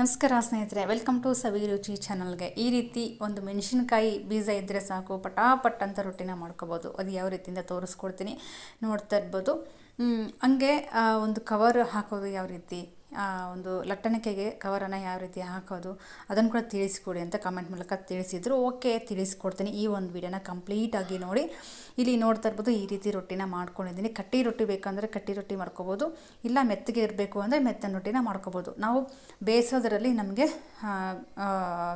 ನಮಸ್ಕಾರ ಸ್ನೇಹಿತರೆ welcome to ಸವಿ ರುಚಿ ಚಾನಲ್ಗೆ ಈ ರೀತಿ ಒಂದು ಮೆಣಸಿನಕಾಯಿ ಬೀಜ ಇದ್ದರೆ ಸಾಕು, ಪಟಾಪಟ್ ಅಂತ ರೊಟ್ಟಿನ ಮಾಡ್ಕೋಬೋದು. ಅದು ಯಾವ ರೀತಿಯಿಂದ ತೋರಿಸ್ಕೊಡ್ತೀನಿ ನೋಡ್ತಾ ಇರ್ಬೋದು. ಹಂಗೆ ಒಂದು ಕವರ್ ಹಾಕೋದು ಯಾವ ರೀತಿ? ಒಂದು ಲಟ್ಟಣಿಕೆಗೆ ಕವರನ್ನು ಯಾವ ರೀತಿ ಹಾಕೋದು, ಅದನ್ನು ಕೂಡ ತಿಳಿಸ್ಕೊಡಿ ಅಂತ ಕಮೆಂಟ್ ಮೂಲಕ ತಿಳಿಸಿದ್ರು. ಓಕೆ ತಿಳಿಸ್ಕೊಡ್ತೀನಿ. ಈ ಒಂದು ವಿಡಿಯೋನ ಕಂಪ್ಲೀಟಾಗಿ ನೋಡಿ. ಇಲ್ಲಿ ನೋಡ್ತಾ ಇರ್ಬೋದು, ಈ ರೀತಿ ರೊಟ್ಟಿನ ಮಾಡ್ಕೊಂಡಿದ್ದೀನಿ. ಕಟ್ಟಿ ರೊಟ್ಟಿ ಬೇಕಂದರೆ ಕಟ್ಟಿ ರೊಟ್ಟಿ ಮಾಡ್ಕೋಬೋದು. ಇಲ್ಲ ಮೆತ್ತಗೆ ಇರಬೇಕು ಅಂದರೆ ಮೆತ್ತನ ರೊಟ್ಟಿನ ಮಾಡ್ಕೋಬೋದು. ನಾವು ಬೇಯಿಸೋದರಲ್ಲಿ ನಮಗೆ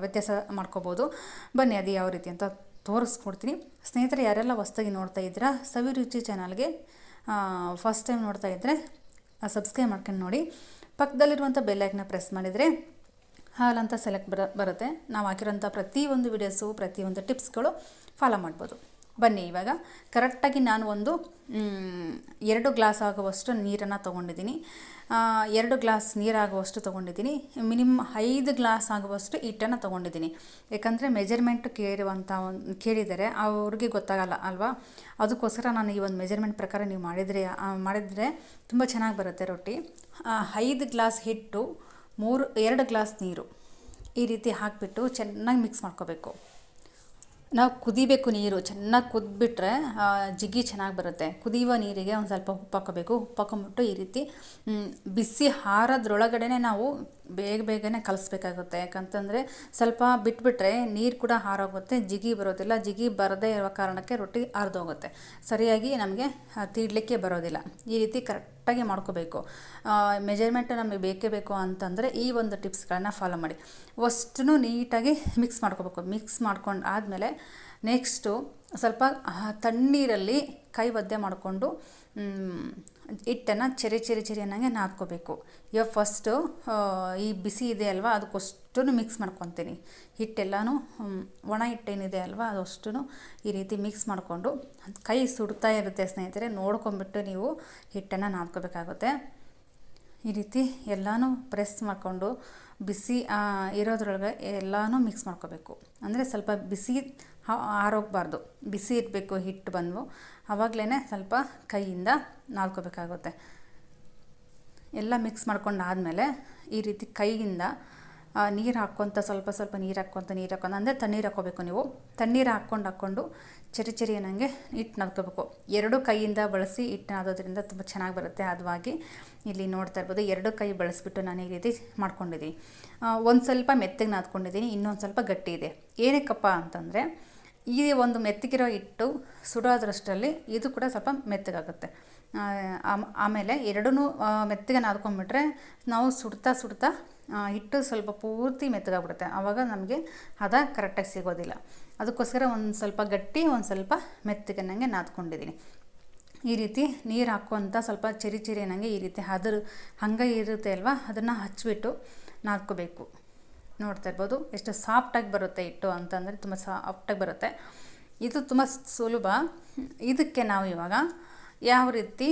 ವ್ಯತ್ಯಾಸ ಮಾಡ್ಕೋಬೋದು. ಬನ್ನಿ, ಅದು ಯಾವ ರೀತಿ ಅಂತ ತೋರಿಸ್ಕೊಡ್ತೀನಿ. ಸ್ನೇಹಿತರೆ, ಯಾರೆಲ್ಲ ಹೊಸ್ದಾಗಿ ನೋಡ್ತಾ ಇದ್ದೀರಾ, ಸವಿರುಚಿ ಚಾನಲ್ಗೆ ಫಸ್ಟ್ ಟೈಮ್ ನೋಡ್ತಾ ಇದ್ದರೆ ಸಬ್ಸ್ಕ್ರೈಬ್ ಮಾಡ್ಕೊಂಡು ನೋಡಿ. ಪಕ್ಕದಲ್ಲಿರುವಂಥ ಬೆಲ್ಲೈಕ್ನ ಪ್ರೆಸ್ ಮಾಡಿದರೆ ಹಾಲ್ ಅಂತ ಸೆಲೆಕ್ಟ್ ಬರ, ಬರುತ್ತೆ. ನಾವು ಹಾಕಿರೋಂಥ ಪ್ರತಿಯೊಂದು ವಿಡಿಯೋಸು ಪ್ರತಿಯೊಂದು ಟಿಪ್ಸ್ಗಳು ಫಾಲೋ ಮಾಡ್ಬೋದು. ಬನ್ನಿ, ಇವಾಗ ಕರೆಕ್ಟಾಗಿ ನಾನು ಒಂದು ಎರಡು ಗ್ಲಾಸ್ ಆಗುವಷ್ಟು ನೀರನ್ನು ತೊಗೊಂಡಿದ್ದೀನಿ. ಎರಡು ಗ್ಲಾಸ್ ನೀರಾಗುವಷ್ಟು ತೊಗೊಂಡಿದ್ದೀನಿ. ಮಿನಿಮಮ್ ಐದು ಗ್ಲಾಸ್ ಆಗುವಷ್ಟು ಹಿಟ್ಟನ್ನು ತೊಗೊಂಡಿದ್ದೀನಿ. ಯಾಕಂದರೆ ಮೆಜರ್ಮೆಂಟ್ ಕೇಳುವಂಥ ಒಂದು ಕೇಳಿದರೆ ಅವ್ರಿಗೆ ಗೊತ್ತಾಗಲ್ಲ ಅಲ್ವಾ? ಅದಕ್ಕೋಸ್ಕರ ನಾನು ಈ ಒಂದು ಮೆಜರ್ಮೆಂಟ್ ಪ್ರಕಾರ ನೀವು ಮಾಡಿದರೆ ಮಾಡಿದರೆ ತುಂಬ ಚೆನ್ನಾಗಿ ಬರುತ್ತೆ ರೊಟ್ಟಿ. ಐದು ಗ್ಲಾಸ್ ಹಿಟ್ಟು, ಮೂರು, ಎರಡು ಗ್ಲಾಸ್ ನೀರು ಈ ರೀತಿ ಹಾಕಿಬಿಟ್ಟು ಚೆನ್ನಾಗಿ ಮಿಕ್ಸ್ ಮಾಡ್ಕೋಬೇಕು. ನಾವು ಕುದಿಬೇಕು ನೀರು, ಚೆನ್ನಾಗಿ ಕುದ್ಬಿಟ್ರೆ ಜಿಗ್ಗಿ ಜಿಗಿ ಚೆನ್ನಾಗಿ ಬರುತ್ತೆ. ಕುದಿಯುವ ನೀರಿಗೆ ಒಂದು ಸ್ವಲ್ಪ ಉಪ್ಪು ಹಾಕೋಬೇಕು ಉಪ್ಪು ಹಾಕೊಂಬಿಟ್ಟು ಈ ರೀತಿ ಬಿಸಿ ಹಾರದ್ರೊಳಗಡೆ ನಾವು ಬೇಗ ಬೇಗನೆ ಕಲಿಸ್ಬೇಕಾಗುತ್ತೆ. ಯಾಕಂತಂದರೆ ಸ್ವಲ್ಪ ಬಿಟ್ಬಿಟ್ರೆ ನೀರು ಕೂಡ ಹಾರೋಗುತ್ತೆ, ಜಿಗಿ ಬರೋದಿಲ್ಲ. ಜಿಗಿ ಬರದೇ ಇರೋ ಕಾರಣಕ್ಕೆ ರೊಟ್ಟಿ ಹರಿದೋಗುತ್ತೆ ಸರಿಯಾಗಿ ನಮಗೆ ತೀಡಲಿಕ್ಕೆ ಬರೋದಿಲ್ಲ. ಈ ರೀತಿ ಕರೆಕ್ಟಾಗಿ ಮಾಡ್ಕೋಬೇಕು. ಮೆಜರ್ಮೆಂಟ್ ನಮಗೆ ಬೇಕೇ ಬೇಕು ಅಂತಂದರೆ ಈ ಒಂದು ಟಿಪ್ಸ್ಗಳನ್ನ ಫಾಲೋ ಮಾಡಿ. ಅಷ್ಟನ್ನು ನೀಟಾಗಿ ಮಿಕ್ಸ್ ಮಾಡ್ಕೋಬೇಕು. ಮಿಕ್ಸ್ ಮಾಡ್ಕೊಂಡು ಆದಮೇಲೆ ನೆಕ್ಸ್ಟು ಸ್ವಲ್ಪ ತಣ್ಣೀರಲ್ಲಿ ಕೈ ಒದ್ದೆ ಮಾಡಿಕೊಂಡು ಹಿಟ್ಟನ್ನು ಚೆರಿ ಚೆರಿ ಚೆರಿ ಅನ್ನಂಗೆ ನಾದ್ಕೋಬೇಕು. ಇವಾಗ ಫಸ್ಟು ಈ ಬಿಸಿ ಇದೆ ಅಲ್ವಾ ಅದಕ್ಕಷ್ಟು ಮಿಕ್ಸ್ ಮಾಡ್ಕೊತೀನಿ. ಹಿಟ್ಟೆಲ್ಲನೂ ಒಣ ಹಿಟ್ಟೇನಿದೆ ಅಲ್ವಾ ಅದಷ್ಟು ಈ ರೀತಿ ಮಿಕ್ಸ್ ಮಾಡಿಕೊಂಡು ಕೈ ಸುಡ್ತಾ ಇರುತ್ತೆ ಸ್ನೇಹಿತರೆ ನೋಡ್ಕೊಂಬಿಟ್ಟು ನೀವು ಹಿಟ್ಟನ್ನು ನಾದ್ಕೋಬೇಕಾಗುತ್ತೆ. ಈ ರೀತಿ ಎಲ್ಲನೂ ಪ್ರೆಸ್ ಮಾಡಿಕೊಂಡು ಬಿಸಿ ಇರೋದ್ರೊಳಗೆ ಎಲ್ಲನೂ ಮಿಕ್ಸ್ ಮಾಡ್ಕೋಬೇಕು. ಅಂದರೆ ಸ್ವಲ್ಪ ಬಿಸಿ ಆರೋಗಬಾರ್ದು. ಬಿಸಿ ಇರಬೇಕು, ಹಿಟ್ಟು ಬಂದು ಆವಾಗಲೇ ಸ್ವಲ್ಪ ಕೈಯಿಂದ ನಾದ್ಕೋಬೇಕಾಗುತ್ತೆ ಎಲ್ಲ ಮಿಕ್ಸ್ ಮಾಡ್ಕೊಂಡು ಆದಮೇಲೆ ಈ ರೀತಿ ಕೈಯಿಂದ ನೀರು ಹಾಕ್ಕೊತ ಸ್ವಲ್ಪ ಸ್ವಲ್ಪ ನೀರು ಹಾಕ್ಕೊತ, ನೀರು ಹಾಕ್ಕೊಂಡು ಅಂದರೆ ತಣ್ಣೀರು ಹಾಕ್ಕೋಬೇಕು ನೀವು. ತಣ್ಣೀರು ಹಾಕ್ಕೊಂಡು ಹಾಕ್ಕೊಂಡು ಚರಿ ಚರಿ ಅನ್ನಂಗೆ ಹಿಟ್ಟು ನಾದ್ಕೋಬೇಕು ಎರಡು ಕೈಯಿಂದ ಬಳಸಿ ಹಿಟ್ಟು ನಾದೋದ್ರಿಂದ ತುಂಬ ಚೆನ್ನಾಗಿ ಬರುತ್ತೆ. ಅದವಾಗಿ ಇಲ್ಲಿ ನೋಡ್ತಾ ಇರ್ಬೋದು, ಎರಡು ಕೈ ಬಳಸಿಬಿಟ್ಟು ನಾನು ಈ ರೀತಿ ಮಾಡ್ಕೊಂಡಿದ್ದೀನಿ. ಒಂದು ಸ್ವಲ್ಪ ಮೆತ್ತಗೆ ನಾದ್ಕೊಂಡಿದ್ದೀನಿ, ಇನ್ನೊಂದು ಸ್ವಲ್ಪ ಗಟ್ಟಿ ಇದೆ. ಏನಕ್ಕಪ್ಪ ಅಂತಂದರೆ ಈ ಒಂದು ಮೆತ್ತಗಿರೋ ಹಿಟ್ಟು ಸುಡೋದ್ರಷ್ಟರಲ್ಲಿ ಇದು ಕೂಡ ಸ್ವಲ್ಪ ಮೆತ್ತಗಾಗುತ್ತೆ. ಆಮೇಲೆ ಎರಡೂ ಮೆತ್ತಗೆ ನಾದ್ಕೊಂಡ್ಬಿಟ್ರೆ ನಾವು ಸುಡ್ತಾ ಸುಡ್ತಾ ಹಿಟ್ಟು ಸ್ವಲ್ಪ ಪೂರ್ತಿ ಮೆತ್ತಗಾಗ್ಬಿಡುತ್ತೆ. ಆವಾಗ ನಮಗೆ ಹದ ಕರೆಕ್ಟಾಗಿ ಸಿಗೋದಿಲ್ಲ. ಅದಕ್ಕೋಸ್ಕರ ಒಂದು ಸ್ವಲ್ಪ ಗಟ್ಟಿ, ಒಂದು ಸ್ವಲ್ಪ ಮೆತ್ತಗೆ ನನಗೆ ನಾದ್ಕೊಂಡಿದ್ದೀನಿ ಈ ರೀತಿ ನೀರು ಹಾಕುವಂಥ ಸ್ವಲ್ಪ ಚಿರಿ ಚಿರಿ ನನಗೆ ಈ ರೀತಿ ಅದ್ರ ಹಂಗೆ ಇರುತ್ತೆ ಅಲ್ವಾ? ಅದನ್ನು ಹಚ್ಚಿಬಿಟ್ಟು ನಾದ್ಕೋಬೇಕು. ನೋಡ್ತಾ ಇರ್ಬೋದು. ಎಷ್ಟು ಸಾಫ್ಟಾಗಿ ಬರುತ್ತೆ ಹಿಟ್ಟು ಅಂತಂದರೆ ತುಂಬ ಸಾಫ್ಟಾಗಿ ಬರುತ್ತೆ. ಇದು ತುಂಬ ಸುಲಭ. ಇದಕ್ಕೆ ನಾವು ಇವಾಗ ಯಾವ ರೀತಿ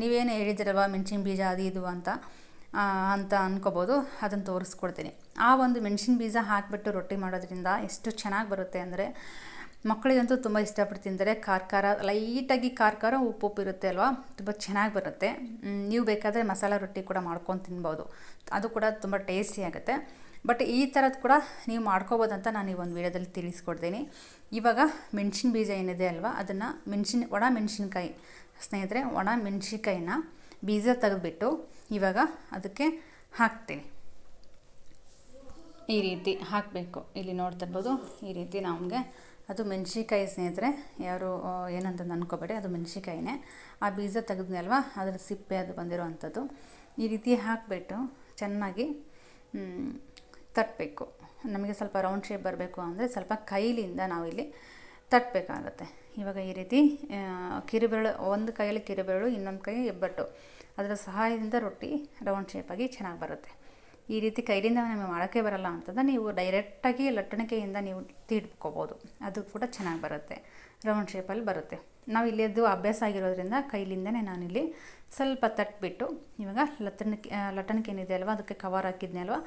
ನೀವೇನು ಹೇಳಿದಿರಲ್ವ ಮೆಣಸಿನ ಬೀಜ ಅದು ಇದು ಅಂತ ಅಂತ ಅನ್ಕೋಬೋದು. ಅದನ್ನು ತೋರಿಸ್ಕೊಡ್ತೀನಿ. ಆ ಒಂದು ಮೆಣಸಿನ ಬೀಜ ಹಾಕಿಬಿಟ್ಟು ರೊಟ್ಟಿ ಮಾಡೋದ್ರಿಂದ ಎಷ್ಟು ಚೆನ್ನಾಗಿ ಬರುತ್ತೆ ಅಂದರೆ ಮಕ್ಕಳಿಗಂತೂ ತುಂಬ ಇಷ್ಟಪಟ್ಟು ತಿಂತಾರೆ ಖಾರ ಖಾರ, ಲೈಟಾಗಿ ಖಾರ ಖಾರ ಉಪ್ಪು ಉಪ್ಪು ಇರುತ್ತೆ ಅಲ್ವಾ? ತುಂಬ ಚೆನ್ನಾಗಿ ಬರುತ್ತೆ. ನೀವು ಬೇಕಾದರೆ ಮಸಾಲ ರೊಟ್ಟಿ ಕೂಡ ಮಾಡ್ಕೊಂಡು ತಿನ್ಬೋದು. ಅದು ಕೂಡ ತುಂಬ ಟೇಸ್ಟಿ ಆಗುತ್ತೆ. ಬಟ್ ಈ ಥರದ್ದು ಕೂಡ ನೀವು ಮಾಡ್ಕೋಬೋದು ಅಂತ ನಾನು ಈ ಒಂದು ವಿಡಿಯೋದಲ್ಲಿ ತಿಳಿಸ್ಕೊಡ್ತೀನಿ. ಇವಾಗ ಮೆಣಸಿನ ಬೀಜ ಏನಿದೆ ಅಲ್ವಾ? ಅದನ್ನು ಮೆಣಸಿನ, ಒಣ ಮೆಣಸಿನ್ಕಾಯಿ. ಸ್ನೇಹಿತರೆ, ಒಣ ಮೆಣಸಿನ್ಕಾಯಿನ ಬೀಜ ತೆಗೆದುಬಿಟ್ಟು ಇವಾಗ ಅದಕ್ಕೆ ಹಾಕ್ತೀನಿ. ಈ ರೀತಿ ಹಾಕಬೇಕು. ಇಲ್ಲಿ ನೋಡ್ತಿರ್ಬೋದು ಈ ರೀತಿ ನಮಗೆ ಅದು ಮೆಣಸಿನ್ಕಾಯಿ ಸ್ನೇಹಿತರೆ, ಯಾರು ಏನಂತ ಅಂದ್ಕೋಬೇಡಿ ಅದು ಮೆಣಸಿನ್ಕಾಯಿನೇ. ಆ ಬೀಜ ತೆಗೆದ್ನಲ್ವ ಅದರ ಸಿಪ್ಪೆ ಅದು ಬಂದಿರೋವಂಥದ್ದು ಈ ರೀತಿ ಹಾಕಿಬಿಟ್ಟು ಚೆನ್ನಾಗಿ ತಟ್ಟಬೇಕು ನಮಗೆ ಸ್ವಲ್ಪ ರೌಂಡ್ ಶೇಪ್ ಬರಬೇಕು ಅಂದರೆ ಸ್ವಲ್ಪ ಕೈಲಿಂದ ನಾವಿಲ್ಲಿ ತಟ್ಟಬೇಕಾಗತ್ತೆ ಇವಾಗ ಈ ರೀತಿ ಕಿರುಬೆರಳು, ಒಂದು ಕೈಯಲ್ಲಿ ಕಿರುಬೆರಳು, ಇನ್ನೊಂದು ಕೈ ಹೆಬ್ಬಟ್ಟು ಅದರ ಸಹಾಯದಿಂದ ರೊಟ್ಟಿ ರೌಂಡ್ ಶೇಪಾಗಿ ಚೆನ್ನಾಗಿ ಬರುತ್ತೆ. ಈ ರೀತಿ ಕೈಲಿಂದ ನಮಗೆ ಮಾಡೋಕ್ಕೆ ಬರಲ್ಲ ಅಂತಂದ್ರೆ ನೀವು ಡೈರೆಕ್ಟಾಗಿ ಲಟ್ಟಣಿಕೆಯಿಂದ ನೀವು ತೀಡ್ಕೋಬೋದು. ಅದು ಕೂಡ ಚೆನ್ನಾಗಿ ಬರುತ್ತೆ. ರೌಂಡ್ ಶೇಪಲ್ಲಿ ಬರುತ್ತೆ. ನಾವು ಇಲ್ಲಿ ಅದು ಅಭ್ಯಾಸ ಆಗಿರೋದ್ರಿಂದ ಕೈಲಿಂದನೇ ನಾನಿಲ್ಲಿ ಸ್ವಲ್ಪ ತಟ್ಬಿಟ್ಟು ಇವಾಗ ಲಟ್ಟಣಿಕೆ ಲಟ್ಟಣಿಕೆ ಏನಿದೆ ಅಲ್ವಾ, ಅದಕ್ಕೆ ಕವರ್ ಹಾಕಿದ್ನೆ ಅಲ್ವಾ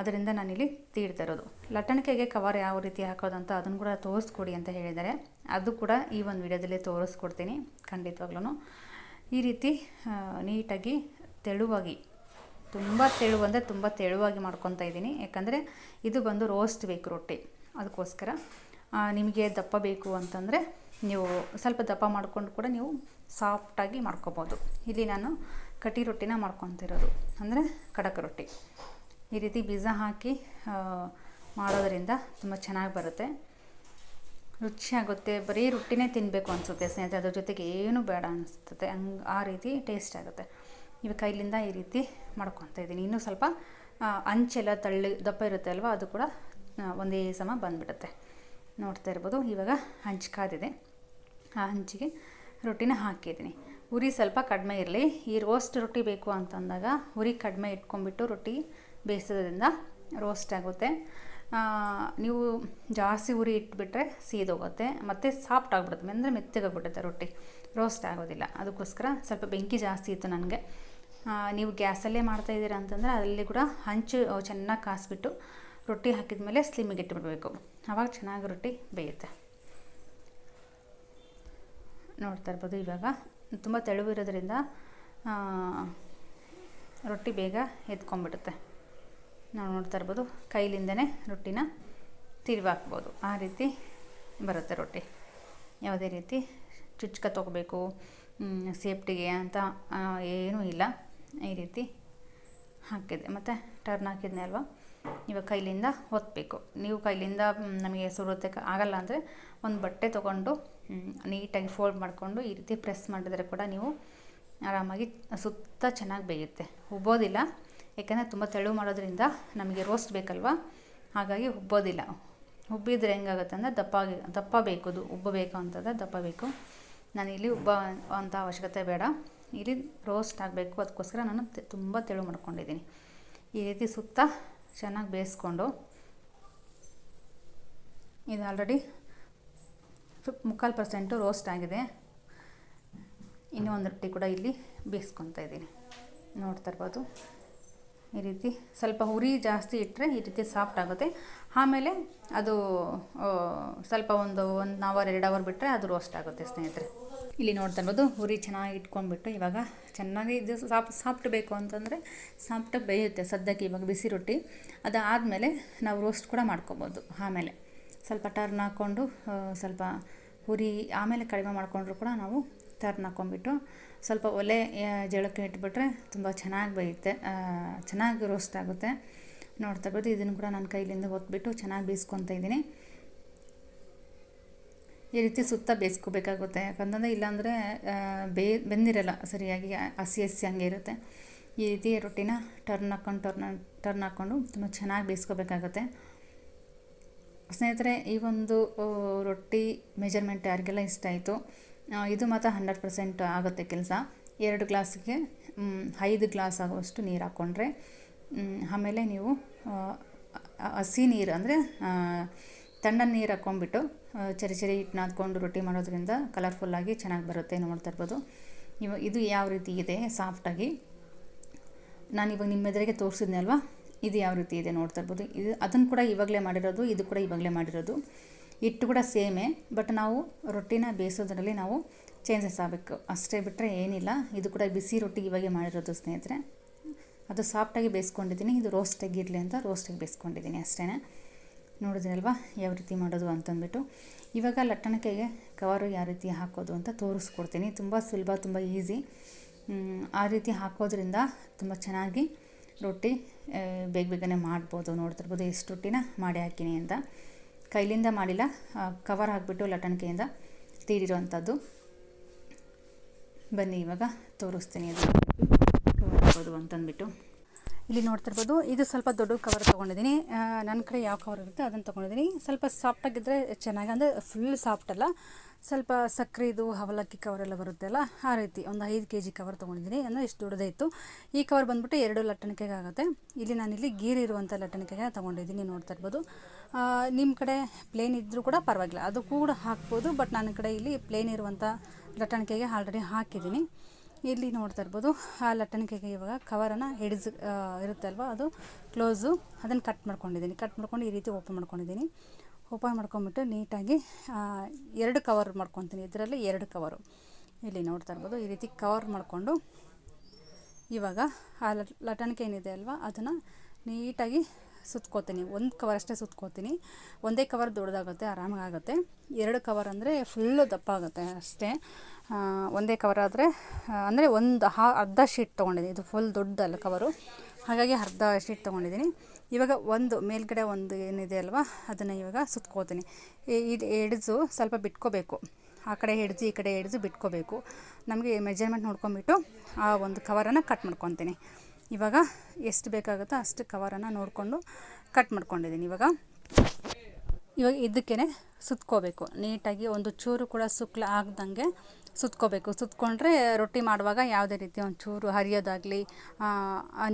ಅದರಿಂದ ನಾನಿಲ್ಲಿ ತೀಡ್ತಾ ಇರೋದು. ಲಟ್ಟಣಿಕೆಗೆ ಕವರ್ ಯಾವ ರೀತಿ ಹಾಕೋದು ಅಂತ ಅದನ್ನು ಕೂಡ ತೋರಿಸ್ಕೊಡಿ ಅಂತ ಹೇಳಿದ್ದಾರೆ. ಅದು ಕೂಡ ಈ ಒಂದು ವಿಡಿಯೋದಲ್ಲಿ ತೋರಿಸ್ಕೊಡ್ತೀನಿ ಖಂಡಿತವಾಗ್ಲೂ ಈ ರೀತಿ ನೀಟಾಗಿ, ತೆಳುವಾಗಿ ತುಂಬ ತೆಳು ಅಂದರೆ ತುಂಬ ತೆಳುವಾಗಿ ಮಾಡ್ಕೊತಾ ಇದ್ದೀನಿ. ಯಾಕಂದರೆ ಇದು ಬಂದು ರೋಸ್ಟ್ ಬೇಕು ರೊಟ್ಟಿ. ಅದಕ್ಕೋಸ್ಕರ ನಿಮಗೆ ದಪ್ಪ ಬೇಕು ಅಂತಂದರೆ ನೀವು ಸ್ವಲ್ಪ ದಪ್ಪ ಮಾಡಿಕೊಂಡು ಕೂಡ ನೀವು ಸಾಫ್ಟಾಗಿ ಮಾಡ್ಕೊಬೋದು. ಇಲ್ಲಿ ನಾನು ಕಟಿ ರೊಟ್ಟಿನ ಮಾಡ್ಕೊತಿರೋದು. ಅಂದರೆ ಕಡಕ ರೊಟ್ಟಿ. ಈ ರೀತಿ ಬೀಜ ಹಾಕಿ ಮಾಡೋದರಿಂದ ತುಂಬ ಚೆನ್ನಾಗಿ ಬರುತ್ತೆ. ರುಚಿಯಾಗುತ್ತೆ ಬರೀ ರೊಟ್ಟಿನೇ ತಿನ್ನಬೇಕು ಅನಿಸುತ್ತೆ ಸ್ನೇಹಿತರೆ. ಅದ್ರ ಜೊತೆಗೆ ಏನು ಬೇಡ ಅನಿಸ್ತದೆ ಹಂಗೆ ಆ ರೀತಿ ಟೇಸ್ಟ್ ಆಗುತ್ತೆ. ಇವಾಗ ಕೈಲಿಂದ ಈ ರೀತಿ ಮಾಡ್ಕೊತಾ ಇದ್ದೀನಿ. ಇನ್ನೂ ಸ್ವಲ್ಪ ಅಂಚೆಲ್ಲ ತಳ್ಳಿ ದಪ್ಪ ಇರುತ್ತೆ ಅಲ್ವಾ, ಅದು ಕೂಡ ಒಂದೇ ಸಮ ಬಂದುಬಿಡುತ್ತೆ. ನೋಡ್ತಾ ಇರ್ಬೋದು, ಇವಾಗ ಹಂಚು ಕಾದಿದೆ. ಆ ಹಂಚಿಗೆ ರೊಟ್ಟಿನ ಹಾಕಿದ್ದೀನಿ. ಉರಿ ಸ್ವಲ್ಪ ಕಡಿಮೆ ಇರಲಿ. ಈ ರೋಸ್ಟ್ ರೊಟ್ಟಿ ಬೇಕು ಅಂತಂದಾಗ ಉರಿ ಕಡಿಮೆ ಇಟ್ಕೊಂಡ್ಬಿಟ್ಟು ರೊಟ್ಟಿ ಬೇಯಿಸೋದ್ರಿಂದ ರೋಸ್ಟ್ ಆಗುತ್ತೆ. ನೀವು ಜಾಸ್ತಿ ಉರಿ ಇಟ್ಬಿಟ್ರೆ ಸೀದೋಗುತ್ತೆ ಮತ್ತು ಸಾಫ್ಟ್ ಆಗಿಬಿಡುತ್ತೆ, ಅಂದರೆ ಮೆತ್ತಗಾಗ್ಬಿಡುತ್ತೆ ರೊಟ್ಟಿ. ರೋಸ್ಟ್ ಆಗೋದಿಲ್ಲ. ಅದಕ್ಕೋಸ್ಕರ ಸ್ವಲ್ಪ ಬೆಂಕಿ ಜಾಸ್ತಿ ಇತ್ತು ನನಗೆ. ನೀವು ಗ್ಯಾಸಲ್ಲೇ ಮಾಡ್ತಾ ಇದ್ದೀರಾ ಅಂತಂದರೆ ಅಲ್ಲಿ ಕೂಡ ಹಂಚು ಚೆನ್ನಾಗಿ ಕಾಸಿಬಿಟ್ಟು ರೊಟ್ಟಿ ಹಾಕಿದ ಮೇಲೆ ಸ್ಲಿಮ್ಮಿಗೆ ಇಟ್ಬಿಡಬೇಕು. ಆವಾಗ ಚೆನ್ನಾಗಿ ರೊಟ್ಟಿ ಬೇಯುತ್ತೆ. ನೋಡ್ತಾ ಇರ್ಬೋದು ಇವಾಗ. ತುಂಬ ತೆಳುವಿರೋದ್ರಿಂದ ರೊಟ್ಟಿ ಬೇಗ ಎತ್ಕೊಂಡ್ಬಿಡುತ್ತೆ. ನಾವು ನೋಡ್ತಾ ಇರ್ಬೋದು, ಕೈಲಿಂದನೇ ರೊಟ್ಟಿನ ತಿರುವಾಕ್ಬೋದು. ಆ ರೀತಿ ಬರುತ್ತೆ ರೊಟ್ಟಿ. ಯಾವುದೇ ರೀತಿ ಚುಚ್ಕ ತೊಗೋಬೇಕು ಸೇಫ್ಟಿಗೆ ಅಂತ ಏನೂ ಇಲ್ಲ. ಈ ರೀತಿ ಹಾಕಿದೆ. ಮತ್ತು ಟರ್ನ್ ಹಾಕಿದ್ನೆ ಅಲ್ವಾ? ಇವಾಗ ಕೈಲಿಂದ ಒತ್ತಬೇಕು ನೀವು ಕೈಲಿಂದ ನಮಗೆ ಸುರುತ್ತೆ ಆಗಲ್ಲ ಅಂದರೆ ಒಂದು ಬಟ್ಟೆ ತೊಗೊಂಡು ನೀಟಾಗಿ ಫೋಲ್ಡ್ ಮಾಡಿಕೊಂಡು ಈ ರೀತಿ ಪ್ರೆಸ್ ಮಾಡಿದರೆ ಕೂಡ ನೀವು ಆರಾಮಾಗಿ ಸುತ್ತ ಚೆನ್ನಾಗಿ ಬೇಯುತ್ತೆ. ಉಬ್ಬೋದಿಲ್ಲ ಯಾಕಂದರೆ ತುಂಬ ತೆಳು ಮಾಡೋದ್ರಿಂದ ನಮಗೆ ರೋಸ್ಟ್ ಬೇಕಲ್ವ? ಹಾಗಾಗಿ ಉಬ್ಬೋದಿಲ್ಲ ಉಬ್ಬಿದ್ರೆ ಹೆಂಗಾಗುತ್ತೆ ಅಂದರೆ ದಪ್ಪ ದಪ್ಪ ಬೇಕು ಅದು. ಉಬ್ಬಬೇಕು ಅಂತಂದರೆ ದಪ್ಪ ಬೇಕು. ನಾನು ಇಲ್ಲಿ ಉಬ್ಬ ಅಂತ ಅವಶ್ಯಕತೆ ಬೇಡ. ಇಲ್ಲಿ ರೋಸ್ಟ್ ಆಗಬೇಕು. ಅದಕ್ಕೋಸ್ಕರ ನಾನು ತುಂಬ ತೆಳು ಮಾಡ್ಕೊಂಡಿದ್ದೀನಿ. ಈ ರೀತಿ ಸುತ್ತ ಚೆನ್ನಾಗಿ ಬೇಯಿಸ್ಕೊಂಡು ಇದು ಆಲ್ರೆಡಿ ಮುಕ್ಕಾಲು ಪರ್ಸೆಂಟು ರೋಸ್ಟ್ ಆಗಿದೆ. ಇನ್ನೂ ಒಂದು ರೊಟ್ಟಿ ಕೂಡ ಇಲ್ಲಿ ಬೇಯಿಸ್ಕೊತಾ ಇದ್ದೀನಿ. ನೋಡ್ತಾ ಇರ್ಬೋದು. ಈ ರೀತಿ ಸ್ವಲ್ಪ ಹುರಿ ಜಾಸ್ತಿ ಇಟ್ಟರೆ ಈ ರೀತಿ ಸಾಫ್ಟ್ ಆಗುತ್ತೆ. ಆಮೇಲೆ ಅದು ಸ್ವಲ್ಪ ಒಂದು ಒನ್ ಅವರ್, ಎರಡು ಅವರ್ ಬಿಟ್ಟರೆ ಅದು ರೋಸ್ಟ್ ಆಗುತ್ತೆ ಸ್ನೇಹಿತರೆ. ಇಲ್ಲಿ ನೋಡ್ತಾ ಇರ್ಬೋದು ಹುರಿ ಚೆನ್ನಾಗಿ ಇಟ್ಕೊಂಡ್ಬಿಟ್ಟು ಇವಾಗ ಚೆನ್ನಾಗಿ ಇದು ಸಾಫ್ಟ್ ಸಾಫ್ಟ್ ಬೇಕು ಅಂತಂದರೆ ಸಾಫ್ಟ್ ಬೇಯುತ್ತೆ ಸದ್ಯಕ್ಕೆ ಇವಾಗ ಬಿಸಿ ರೊಟ್ಟಿ. ಅದಾದಮೇಲೆ ನಾವು ರೋಸ್ಟ್ ಕೂಡ ಮಾಡ್ಕೊಬೋದು ಆಮೇಲೆ. ಸ್ವಲ್ಪ ಟರ್ನ್ ಹಾಕ್ಕೊಂಡು ಸ್ವಲ್ಪ ಹುರಿ ಆಮೇಲೆ ಕಡಿಮೆ ಮಾಡಿಕೊಂಡ್ರು ಕೂಡ ನಾವು ಟರ್ನ್ ಹಾಕ್ಕೊಂಡ್ಬಿಟ್ಟು ಸ್ವಲ್ಪ ಒಲೆ ಜಳಕ್ಕೆ ಇಟ್ಬಿಟ್ರೆ ತುಂಬ ಚೆನ್ನಾಗಿ ಬೇಯುತ್ತೆ. ಚೆನ್ನಾಗಿ ರೋಸ್ಟ್ ಆಗುತ್ತೆ. ನೋಡ್ತಾ ಇರ್ಬೋದು, ಇದನ್ನು ಕೂಡ ನನ್ನ ಕೈಲಿಂದ ಹೊತ್ಬಿಟ್ಟು ಚೆನ್ನಾಗಿ ಬೇಯಿಸ್ಕೊತಾ ಇದ್ದೀನಿ. ಈ ರೀತಿ ಸುತ್ತ ಬೇಯಿಸ್ಕೋಬೇಕಾಗುತ್ತೆ. ಯಾಕಂತಂದರೆ ಇಲ್ಲಾಂದರೆ ಬೇ, ಬೆಂದಿರಲ್ಲ ಸರಿಯಾಗಿ, ಹಸಿ ಹಸಿ ಹಂಗೆ ಇರುತ್ತೆ. ಈ ರೀತಿ ರೊಟ್ಟಿನ ಟರ್ನ್ ಹಾಕ್ಕೊಂಡು ಟರ್ನ್ ಟರ್ನ್ ಹಾಕ್ಕೊಂಡು ತುಂಬ ಚೆನ್ನಾಗಿ ಬೇಯಿಸ್ಕೋಬೇಕಾಗುತ್ತೆ. ಸ್ನೇಹಿತರೆ, ಈ ಒಂದು ರೊಟ್ಟಿ ಮೆಜರ್ಮೆಂಟ್ ಯಾರಿಗೆಲ್ಲ ಇಷ್ಟ ಆಯಿತು ಇದು ಮಾತ್ರ ಹಂಡ್ರೆಡ್ ಪರ್ಸೆಂಟ್ ಆಗುತ್ತೆ ಕೆಲಸ. ಎರಡು ಗ್ಲಾಸ್ಗೆ ಐದು ಗ್ಲಾಸ್ ಆಗುವಷ್ಟು ನೀರು ಹಾಕ್ಕೊಂಡ್ರೆ ಆಮೇಲೆ ನೀವು ಹಸಿ ನೀರು ಅಂದರೆ ತಣ್ಣ ನೀರು ಹಾಕ್ಕೊಂಡ್ಬಿಟ್ಟು ಚರಿ ಚರಿ ಹಿಟ್ಟು ನಾದ್ಕೊಂಡು ರೊಟ್ಟಿ ಮಾಡೋದ್ರಿಂದ ಕಲರ್ಫುಲ್ಲಾಗಿ ಚೆನ್ನಾಗಿ ಬರುತ್ತೆ ನೋಡ್ತಾ ಇರ್ಬೋದು. ಇವ ಇದು ಯಾವ ರೀತಿ ಇದೆ ಸಾಫ್ಟಾಗಿ ನಾನು ಇವಾಗ ನಿಮ್ಮ ಎದುರಿಗೆ ತೋರಿಸಿದ್ನಲ್ವಾ? ಇದು ಯಾವ ರೀತಿ ಇದೆ ನೋಡ್ತಾ ಇರ್ಬೋದು. ಇದು ಅದನ್ನು ಕೂಡ ಇವಾಗಲೇ ಮಾಡಿರೋದು, ಇದು ಕೂಡ ಇವಾಗಲೇ ಮಾಡಿರೋದು. ಹಿಟ್ಟು ಕೂಡ ಸೇಮೇ, ಬಟ್ ನಾವು ರೊಟ್ಟಿನ ಬೇಯಿಸೋದ್ರಲ್ಲಿ ನಾವು ಚೇಂಜಸ್ ಆಗಬೇಕು. ಅಷ್ಟೇ ಬಿಟ್ಟರೆ ಏನಿಲ್ಲ. ಇದು ಕೂಡ ಬಿಸಿ ರೊಟ್ಟಿ ಇವಾಗೆ ಮಾಡಿರೋದು ಸ್ನೇಹಿತರೆ. ಅದು ಸಾಫ್ಟಾಗಿ ಬೇಯಿಸ್ಕೊಂಡಿದ್ದೀನಿ. ಇದು ರೋಸ್ಟಾಗಿ ಇರಲಿ ಅಂತ ರೋಸ್ಟಾಗಿ ಬೇಯಿಸ್ಕೊಂಡಿದ್ದೀನಿ ಅಷ್ಟೇ ನೋಡಿದ್ರಲ್ವಾ? ಯಾವ ರೀತಿ ಮಾಡೋದು ಅಂತಂದ್ಬಿಟ್ಟು. ಇವಾಗ ಲಟ್ಟಣಕ್ಕೆಗೆ ಕವರು ಯಾವ ರೀತಿ ಹಾಕೋದು ಅಂತ ತೋರಿಸ್ಕೊಡ್ತೀನಿ. ತುಂಬ ಸುಲಭ, ತುಂಬ ಈಸಿ ಆ ರೀತಿ ಹಾಕೋದ್ರಿಂದ ತುಂಬ ಚೆನ್ನಾಗಿ ರೊಟ್ಟಿ ಬೇಗ ಬೇಗನೆ ಮಾಡ್ಬೋದು, ನೋಡ್ತಿರ್ಬೋದು. ಎಷ್ಟು ರೊಟ್ಟಿನ ಮಾಡಿ ಹಾಕಿನಿ ಅಂತ. ಕೈಲಿಂದ ಮಾಡಿಲ್ಲ ಕವರ್ ಹಾಕಿಬಿಟ್ಟು ಲಟ್ಟಣಕೆಯಿಂದ ತೀರಿರುವಂಥದ್ದು ಬನ್ನಿ, ಇವಾಗ ತೋರಿಸ್ತೀನಿ ಅದು. ಕವರ್ ಅಂತಂದ್ಬಿಟ್ಟು. ಇಲ್ಲಿ ನೋಡ್ತಿರ್ಬೋದು, ಇದು ಸ್ವಲ್ಪ ದೊಡ್ಡ ಕವರ್ ತೊಗೊಂಡಿದ್ದೀನಿ. ನನ್ನ ಕಡೆ ಯಾವ ಕವರ್ ಇರುತ್ತೆ ಅದನ್ನು ತೊಗೊಂಡಿದ್ದೀನಿ. ಸ್ವಲ್ಪ ಸಾಫ್ಟಾಗಿದ್ದರೆ ಚೆನ್ನಾಗಿ, ಅಂದರೆ ಫುಲ್ ಸಾಫ್ಟ್ ಅಲ್ಲ. ಸ್ವಲ್ಪ ಸಕ್ಕರೆದು, ಅವಲಕ್ಕಿ ಕವರೆಲ್ಲ ಬರುತ್ತಲ್ಲ ಆ ರೀತಿ ಒಂದು ಐದು ಕೆ ಜಿ ಕವರ್ ತೊಗೊಂಡಿದ್ದೀನಿ. ಅಂದರೆ ಇಷ್ಟು ದೊಡ್ಡದೇ ಇತ್ತು. ಈ ಕವರ್ ಬಂದುಬಿಟ್ಟು ಎರಡು ಲಟ್ಟಣಿಕೆಗೆ ಆಗುತ್ತೆ. ಇಲ್ಲಿ ನಾನಿಲ್ಲಿ ಗೀರ್ ಇರುವಂಥ ಲಟ್ಟಣಿಕೆಗೆ ತೊಗೊಂಡಿದ್ದೀನಿ ನೋಡ್ತಾ ಇರ್ಬೋದು. ನಿಮ್ಮ ಕಡೆ ಪ್ಲೇನ್ ಇದ್ದರೂ ಕೂಡ ಪರವಾಗಿಲ್ಲ. ಅದು ಕೂಡ ಹಾಕ್ಬೋದು ಬಟ್ ನನ್ನ ಕಡೆ ಇಲ್ಲಿ ಪ್ಲೇನ್ ಇರುವಂಥ ಲಟ್ಟಣಿಕೆಗೆ ಆಲ್ರೆಡಿ ಹಾಕಿದ್ದೀನಿ. ಇಲ್ಲಿ ನೋಡ್ತಾ ಇರ್ಬೋದು, ಆ ಲಟ್ಟಣಿಕೆಗೆ ಇವಾಗ ಕವರನ್ನು ಹಿಡಿಸ್ ಇರುತ್ತೆ ಅಲ್ವ ಅದು ಕ್ಲೋಸು ಅದನ್ನು ಕಟ್ ಮಾಡ್ಕೊಂಡಿದ್ದೀನಿ. ಕಟ್ ಮಾಡ್ಕೊಂಡು ಈ ರೀತಿ ಓಪನ್ ಮಾಡ್ಕೊಂಡಿದ್ದೀನಿ. ಓಪನ್ ಮಾಡ್ಕೊಂಬಿಟ್ಟು ನೀಟಾಗಿ ಎರಡು ಕವರ್ ಮಾಡ್ಕೊತೀನಿ. ಇದರಲ್ಲಿ ಎರಡು ಕವರು ಇಲ್ಲಿ ನೋಡ್ತಾ ಇರ್ಬೋದು, ಈ ರೀತಿ ಕವರ್ ಮಾಡಿಕೊಂಡು ಇವಾಗ ಆ ಲಟ್- ಲಟಣಿಕೆ ಏನಿದೆ ಅಲ್ವಾ, ಅದನ್ನು ನೀಟಾಗಿ ಸುತ್ಕೋತೀನಿ. ಒಂದು ಕವರ್ ಅಷ್ಟೇ ಸುತ್ಕೋತೀನಿ. ಒಂದೇ ಕವರ್ ದೊಡ್ಡದಾಗುತ್ತೆ, ಆರಾಮಾಗಿ ಎರಡು ಕವರ್ ಅಂದರೆ ಫುಲ್ಲು ದಪ್ಪ ಆಗುತ್ತೆ ಅಷ್ಟೇ. ಒಂದೇ ಕವರ್ ಆದರೆ, ಅಂದರೆ ಒಂದು ಅರ್ಧ ಶೀಟ್ ತೊಗೊಂಡಿದ್ದೀನಿ. ಇದು ಫುಲ್ ದೊಡ್ಡದಲ್ಲ ಕವರು ಹಾಗಾಗಿ ಅರ್ಧ ಶೀಟ್ ತೊಗೊಂಡಿದ್ದೀನಿ. ಇವಾಗ ಒಂದು, ಮೇಲ್ಗಡೆ ಒಂದು ಏನಿದೆ ಅಲ್ವಾ, ಅದನ್ನು ಇವಾಗ ಸುತ್ಕೋತೀನಿ ಇದು ಹಿಡಿದು ಸ್ವಲ್ಪ ಬಿಟ್ಕೋಬೇಕು. ಆ ಕಡೆ ಹಿಡಿದು ಈ ಕಡೆ ಹಿಡಿದು ಬಿಟ್ಕೋಬೇಕು. ನಮಗೆ ಮೆಜರ್ಮೆಂಟ್ ನೋಡ್ಕೊಂಬಿಟ್ಟು ಆ ಒಂದು ಕವರನ್ನು ಕಟ್ ಮಾಡ್ಕೊತೀನಿ. ಇವಾಗ ಎಷ್ಟು ಬೇಕಾಗುತ್ತೋ ಅಷ್ಟು ಕವರನ್ನು ನೋಡಿಕೊಂಡು ಕಟ್ ಮಾಡ್ಕೊಂಡಿದ್ದೀನಿ ಇವಾಗ. ಇವಾಗ ಇದಕ್ಕೇ ಸುತ್ಕೋಬೇಕು. ನೀಟಾಗಿ ಒಂದು ಚೂರು ಕೂಡ ಸುಕ್ಲ ಆಗ್ದಂಗೆ ಸುತ್ಕೋಬೇಕು. ಸುತ್ಕೊಂಡ್ರೆ ರೊಟ್ಟಿ ಮಾಡುವಾಗ ಯಾವುದೇ ರೀತಿ ಒಂದು ಚೂರು ಹರಿಯೋದಾಗಲಿ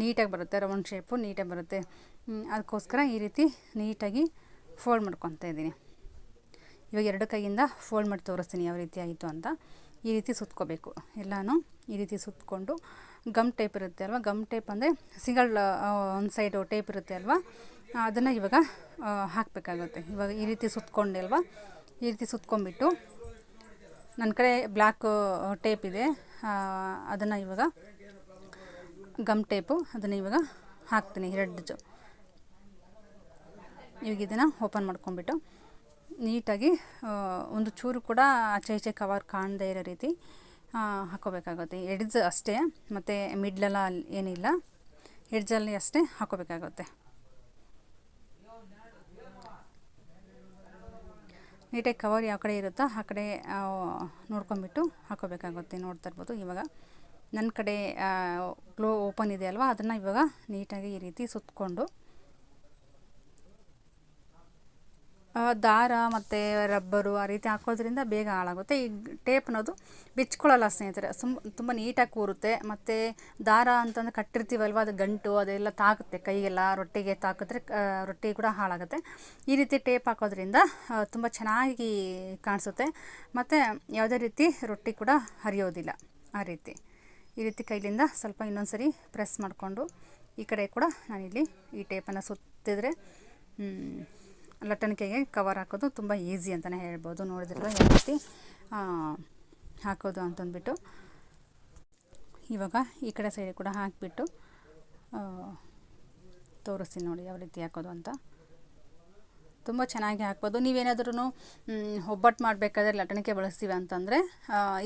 ನೀಟಾಗಿ ಬರುತ್ತೆ ರೌಂಡ್ ಶೇಪು ನೀಟಾಗಿ ಬರುತ್ತೆ. ಅದಕ್ಕೋಸ್ಕರ ಈ ರೀತಿ ನೀಟಾಗಿ ಫೋಲ್ಡ್ ಮಾಡ್ಕೊತಾ ಇದ್ದೀನಿ. ಇವಾಗ ಎರಡು ಕೈಯಿಂದ ಫೋಲ್ಡ್ ಮಾಡಿ ತೋರಿಸ್ತೀನಿ ಯಾವ ರೀತಿ ಆಯಿತು ಅಂತ. ಈ ರೀತಿ ಸುತ್ಕೋಬೇಕು. ಎಲ್ಲನೂ ಈ ರೀತಿ ಸುತ್ಕೊಂಡು ಗಮ್ ಟೇಪ್ ಇರುತ್ತೆ ಅಲ್ವಾ? ಗಮ್ ಟೇಪ್ ಅಂದರೆ ಸಿಂಗಲ್ ಒಂದು ಸೈಡು ಟೇಪ್ ಇರುತ್ತೆ ಅಲ್ವಾ? ಅದನ್ನು ಇವಾಗ ಹಾಕಬೇಕಾಗುತ್ತೆ. ಇವಾಗ ಈ ರೀತಿ ಸುತ್ಕೊಂಡೆ ಅಲ್ವಾ? ಈ ರೀತಿ ಸುತ್ಕೊಂಡ್ಬಿಟ್ಟು ನನ್ನ ಕಡೆ ಬ್ಲ್ಯಾಕ್ ಟೇಪ್ ಇದೆ. ಅದನ್ನು ಇವಾಗ ಗಮ್ ಟೇಪು ಅದನ್ನು ಇವಾಗ ಹಾಕ್ತೀನಿ. ಎರಡು ಇವಾಗ ಇದನ್ನು ಓಪನ್ ಮಾಡ್ಕೊಂಬಿಟ್ಟು ನೀಟಾಗಿ ಒಂದು ಚೂರು ಕೂಡ ಆಚೆ ಈಚೆ ಕವರ್ ಕಾಣದೇ ಇರೋ ರೀತಿ ಹಾಕೋಬೇಕಾಗುತ್ತೆ. ಎಡ್ಜ್ ಅಷ್ಟೇ, ಮತ್ತು ಮಿಡ್ಲೆಲ್ಲ ಏನಿಲ್ಲ ಎಡ್ಜಲ್ಲಿ ಅಷ್ಟೇ ಹಾಕೋಬೇಕಾಗುತ್ತೆ. ನೀಟಾಗಿ ಕವರ್ ಯಾವ ಕಡೆ ಇರುತ್ತೋ ಆ ಕಡೆ ನೋಡ್ಕೊಂಬಿಟ್ಟು ಹಾಕೋಬೇಕಾಗುತ್ತೆ. ನೋಡ್ತಾ ಇರ್ಬೋದು ಇವಾಗ. ನನ್ನ ಕಡೆ ಕ್ಲೋ ಓಪನ್ ಇದೆ ಅಲ್ವಾ? ಅದನ್ನು ಇವಾಗ ನೀಟಾಗಿ ಈ ರೀತಿ ಸುತ್ತಕೊಂಡು ಆ, ದಾರ ಮತ್ತು ರಬ್ಬರು ಆ ರೀತಿ ಹಾಕೋದ್ರಿಂದ ಬೇಗ ಹಾಳಾಗುತ್ತೆ. ಈ ಟೇಪ್ ಅನ್ನೋದು ಬಿಚ್ಕೊಳ್ಳಲ್ಲ ಸ್ನೇಹಿತರೆ. ಸುಮ್, ತುಂಬ ನೀಟಾಗಿ ಕೂರುತ್ತೆ. ಮತ್ತು ದಾರ ಅಂತಂದ್ರೆ ಕಟ್ಟಿರ್ತೀವಲ್ವ, ಅದು ಗಂಟು, ಅದೆಲ್ಲ ತಾಕುತ್ತೆ. ಕೈಗೆಲ್ಲ ರೊಟ್ಟಿಗೆ ತಾಕಿದ್ರೆ ರೊಟ್ಟಿ ಕೂಡ ಹಾಳಾಗುತ್ತೆ. ಈ ರೀತಿ ಟೇಪ್ ಹಾಕೋದ್ರಿಂದ ತುಂಬ ಚೆನ್ನಾಗಿ ಕಾಣಿಸುತ್ತೆ. ಮತ್ತು ಯಾವುದೇ ರೀತಿ ರೊಟ್ಟಿ ಕೂಡ ಹರಿಯೋದಿಲ್ಲ ಆ ರೀತಿ. ಈ ರೀತಿ ಕೈಲಿಂದ ಸ್ವಲ್ಪ ಇನ್ನೊಂದು ಸರಿ ಪ್ರೆಸ್ ಮಾಡಿಕೊಂಡು ಈ ಕಡೆ ಕೂಡ ನಾನಿಲ್ಲಿ ಈ ಟೇಪನ್ನು ಸುತ್ತಿದ್ರೆ ಲಟ್ಟಣಿಕೆಗೆ ಕವರ್ ಹಾಕೋದು ತುಂಬ ಈಸಿ ಅಂತಲೇ ಹೇಳ್ಬೋದು. ನೋಡಿದ್ರಲ್ಲ ಯಾವ ರೀತಿ ಹಾಕೋದು ಅಂತಂದ್ಬಿಟ್ಟು. ಇವಾಗ ಈ ಕಡೆ ಸೈಡ್ ಕೂಡ ಹಾಕಿಬಿಟ್ಟು ತೋರಿಸ್ತೀನಿ ನೋಡಿ ಯಾವ ರೀತಿ ಹಾಕೋದು ಅಂತ. ತುಂಬ ಚೆನ್ನಾಗಿ ಹಾಕ್ಬೋದು. ನೀವೇನಾದ್ರೂ ಒಬ್ಬಟ್ಟು ಮಾಡಬೇಕಾದ್ರೆ ಲಟ್ಟಣಿಕೆ ಬಳಸ್ತೀವಿ ಅಂತಂದರೆ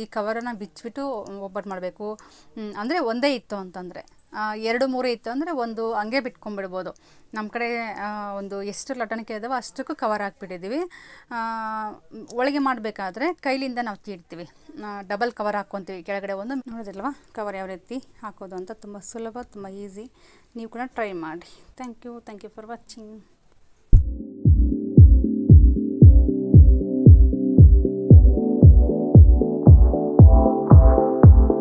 ಈ ಕವರನ್ನು ಬಿಚ್ಚಿಬಿಟ್ಟು ಒಬ್ಬಟ್ಟು ಮಾಡಬೇಕು. ಅಂದರೆ ಒಂದೇ ಇತ್ತು ಅಂತಂದರೆ. ಎರಡು ಮೂರು ಇತ್ತು ಅಂದರೆ ಒಂದು ಹಂಗೆ ಬಿಟ್ಕೊಂಡ್ಬಿಡ್ಬೋದು. ನಮ್ಮ ಕಡೆ ಒಂದು ಎಷ್ಟು ಲಟಣಿಕೆ ಇದಾವೋ ಅಷ್ಟಕ್ಕೂ ಕವರ್ ಹಾಕ್ಬಿಟ್ಟಿದ್ದೀವಿ ಆ, ಒಳಗೆ ಮಾಡಬೇಕಾದ್ರೆ ಕೈಲಿಂದ ನಾವು ತೀಡ್ತೀವಿ ಡಬಲ್ ಕವರ್ ಹಾಕ್ಕೊತೀವಿ ಕೆಳಗಡೆ ಒಂದು ನೋಡೋದಿಲ್ವಾ ಕವರ್ ಯಾವ ರೀತಿ ಹಾಕೋದು ಅಂತ. ತುಂಬ ಸುಲಭ ತುಂಬ ಈಸಿ ನೀವು ಕೂಡ ಟ್ರೈ ಮಾಡಿ. Thank you thank you for watching